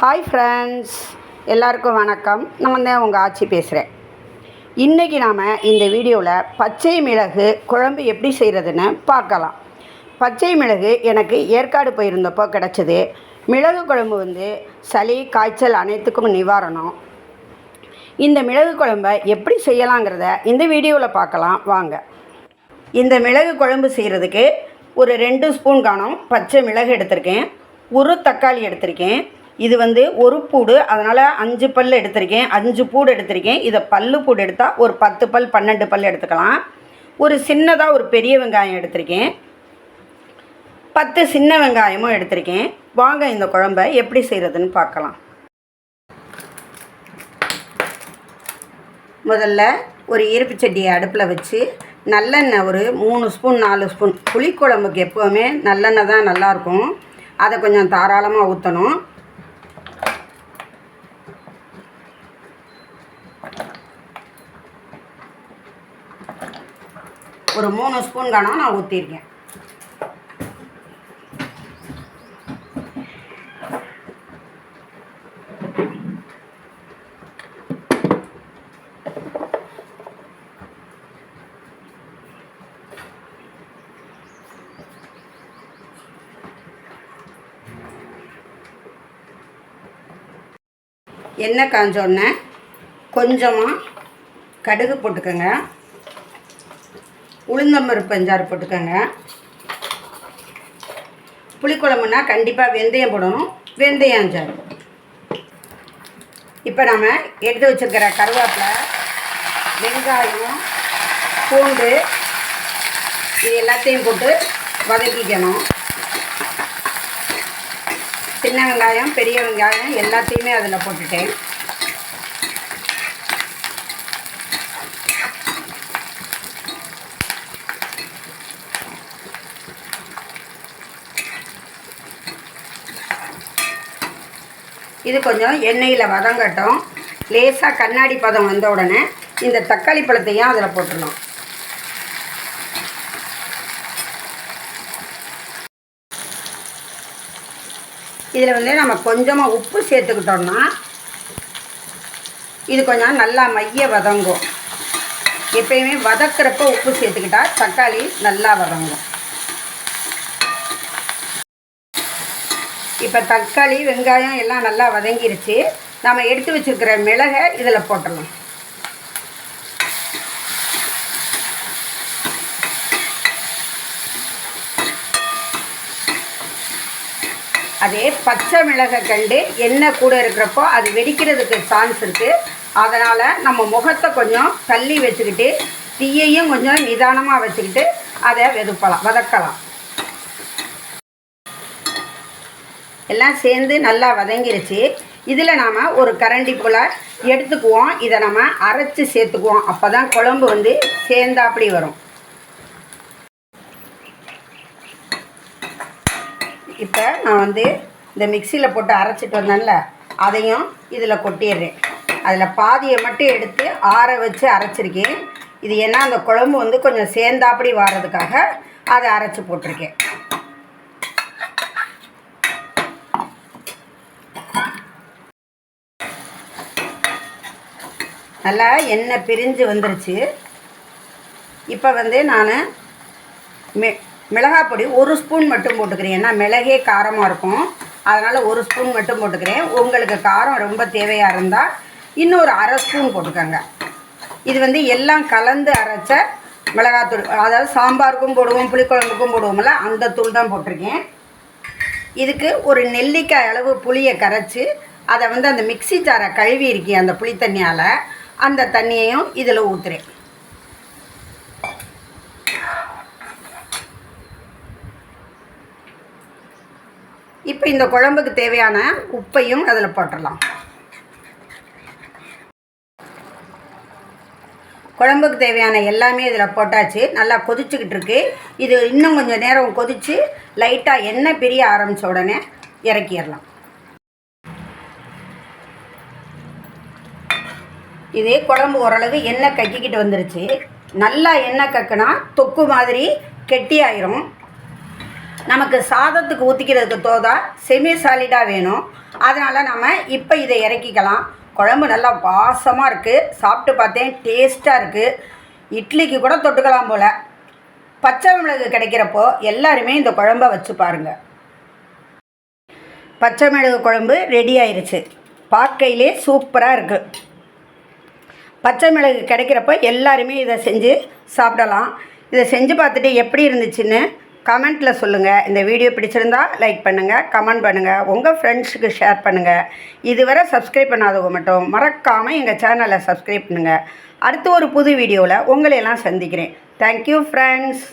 Hi friends எல்லாருக்கும் வணக்கம். நான் தான் உங்கள் ஆட்சி பேசுகிறேன் இன்றைக்கி நாம் இந்த வீடியோவில் பச்சை மிளகு குழம்பு எப்படி செய்கிறதுன்னு பார்க்கலாம். பச்சை மிளகு எனக்கு ஏற்காடு போயிருந்தப்போ கிடச்சிது. மிளகு குழம்பு வந்து சளி காய்ச்சல் அனைத்துக்கும் நிவாரணம். இந்த மிளகு குழம்பை எப்படி செய்யலாங்கிறத இந்த வீடியோவில் பார்க்கலாம். வாங்க. இந்த மிளகு குழம்பு செய்கிறதுக்கு ஒரு ரெண்டு ஸ்பூன் காணும். பச்சை மிளகு எடுத்திருக்கேன். ஒரு தக்காளி எடுத்திருக்கேன். இது வந்து ஒரு பூடு அதனால் அஞ்சு பல் எடுத்திருக்கேன். அஞ்சு பூடு எடுத்திருக்கேன். இதை பல்லு பூடு எடுத்தால் ஒரு பத்து பல் பன்னெண்டு பல் எடுத்துக்கலாம். ஒரு சின்னதாக ஒரு பெரிய வெங்காயம் எடுத்திருக்கேன். பத்து சின்ன வெங்காயமும் எடுத்திருக்கேன். வாங்க இந்த குழம்பை எப்படி செய்கிறதுன்னு பார்க்கலாம். முதல்ல ஒரு இருப்பு சட்டியை அடுப்பில் வச்சு நல்லெண்ணெய் ஒரு மூணு ஸ்பூன் நாலு ஸ்பூன். புளிக்குழம்புக்கு எப்போவுமே நல்லெண்ணெய் தான் நல்லாயிருக்கும். அதை கொஞ்சம் தாராளமாக ஊற்றணும் ஒரு மூணு ஸ்பூன் கணம் நான் ஊற்றிருக்கேன் எண்ணெய் காஞ்சோடனே கொஞ்சமாக கடுகு போட்டுக்கோங்க. உளுந்தம்பருப்பு அஞ்சாறு போட்டுக்கோங்க. புளிக்குழம்புனா கண்டிப்பாக வெந்தயம் போடணும். வெந்தயம் அஞ்சாறு. இப்போ நம்ம எடுத்து வச்சுருக்கிற கருவேப்பிலை வெங்காயம் பூண்டு இது எல்லாத்தையும் போட்டு வதக்கிக்கணும். சின்ன வெங்காயம் பெரிய வெங்காயம் எல்லாத்தையுமே அதில் போட்டுட்டேன். இது கொஞ்சம் எண்ணெயில் வதங்கட்டும். லேசாக கண்ணாடி பதம் வந்த உடனே இந்த தக்காளி பழத்தையும் அதில் போட்டுடலாம் இதில் வந்து நம்ம கொஞ்சமாக உப்பு சேர்த்துக்கிட்டோம்னா இது கொஞ்சம் நல்லா மைய வதங்கும். எப்பயுமே வதக்கிறப்ப உப்பு சேர்த்துக்கிட்டா தக்காளி நல்லா வதங்கும். இப்போ தக்காளி வெங்காயம் எல்லாம் நல்லா வதங்கிருச்சு. நம்ம எடுத்து வச்சுருக்கிற மிளகை இதில் போட்டுடலாம். அதே பச்சை மிளகை கண்டு எண்ணெய் கூட இருக்கிறப்போ அது வெடிக்கிறதுக்கு சான்ஸ் இருக்குது அதனால் நம்ம முகத்தை கொஞ்சம் தள்ளி வச்சுக்கிட்டு தீயையும் கொஞ்சம் நிதானமாக வச்சுக்கிட்டு அதை வெதுப்பலாம் வதக்கலாம். எல்லாம் சேர்ந்து நல்லா வதங்கிருச்சு. இதில் நாம் ஒரு கரண்டி போல் எடுத்துக்குவோம். இதை நம்ம அரைச்சி சேர்த்துக்குவோம். அப்போ தான் குழம்பு வந்து சேர்ந்தாப்படி வரும். இப்போ நான் வந்து இந்த மிக்சியில் போட்டு அரைச்சிட்டு வந்தேன்ல அதையும் இதில் கொட்டிடுறேன். அதில் பாதியை மட்டும் எடுத்து ஆற வச்சு அரைச்சிருக்கேன். இது ஏன்னா அந்த குழம்பு வந்து கொஞ்சம் சேர்ந்தாப்படி வாரதுக்காக அதை அரைச்சி போட்டிருக்கேன். நல்லா எண்ணெய் பிரிஞ்சு வந்துருச்சு. இப்போ வந்து நான் மே மிளகாய் பொடி ஒரு ஸ்பூன் மட்டும் போட்டுக்கிறேன். ஏன்னா மிளகே காரமாக இருக்கும். அதனால் ஒரு ஸ்பூன் மட்டும் போட்டுக்கிறேன். உங்களுக்கு காரம் ரொம்ப தேவையாக இருந்தால் இன்னொரு அரை ஸ்பூன் போட்டுக்கோங்க. இது வந்து எல்லாம் கலந்து அரைச்ச மிளகாத்தூள் அதாவது சாம்பாருக்கும் போடுவோம் புளிக்குழம்புக்கும் போடுவோம்ல அந்த தூள் தான் போட்டிருக்கேன். இதுக்கு ஒரு நெல்லிக்காய் அளவு புளியை கரைச்சி அதை வந்து அந்த மிக்சி ஜாரை கழுவி இருக்கேன் அந்த புளி தண்ணியால் அந்த தண்ணியையும் இதில் ஊற்றுறேன் இப்போ இந்த குழம்புக்கு தேவையான உப்பையும் அதில் போட்டுடலாம். குழம்புக்கு தேவையான எல்லாமே இதில் போட்டாச்சு. நல்லா கொதிச்சுக்கிட்டு இருக்கு. இது இன்னும் கொஞ்சம் நேரம் கொதித்து லைட்டாக எண்ணெய் பிரிய ஆரம்பித்த உடனே இறக்கிடலாம். இது குழம்பு ஓரளவு எண்ணெய் கக்கிக்கிட்டு வந்துருச்சு. நல்லா எண்ணெய் கக்குனா தொக்கு மாதிரி கெட்டியாயிரும். நமக்கு சாதத்துக்கு ஊற்றிக்கிறதுக்கு தோதா செமி சாலிடாக வேணும். அதனால் நம்ம இப்போ இதை இறக்கிக்கலாம். குழம்பு நல்லா வாசமாக இருக்குது சாப்பிட்டு பார்த்தேன் டேஸ்ட்டாக இருக்குது இட்லிக்கு கூட தொட்டுக்கலாம் போல். பச்சை மிளகு கிடைக்கிறப்போ எல்லாருமே இந்த குழம்ப வச்சு பாருங்கள் பச்சை மிளகு குழம்பு ரெடி ஆயிடுச்சு பார்க்கையிலே சூப்பராக இருக்குது பச்சை மிளகு கிடைக்கிறப்ப எல்லாருமே இதை செஞ்சு சாப்பிடலாம். இதை செஞ்சு பார்த்துட்டு எப்படி இருந்துச்சுன்னு கமெண்ட்டில் சொல்லுங்கள் இந்த வீடியோ பிடிச்சிருந்தா லைக் பண்ணுங்கள் கமெண்ட் பண்ணுங்கள் உங்கள் ஃப்ரெண்ட்ஸுக்கு ஷேர் பண்ணுங்கள் இதுவரை சப்ஸ்கிரைப் பண்ணாதவங்க மட்டும் மறக்காமல் எங்கள் சேனலை சப்ஸ்கிரைப் பண்ணுங்கள் அடுத்து ஒரு புது வீடியோவில் உங்களையெல்லாம் சந்திக்கிறேன். Thank you friends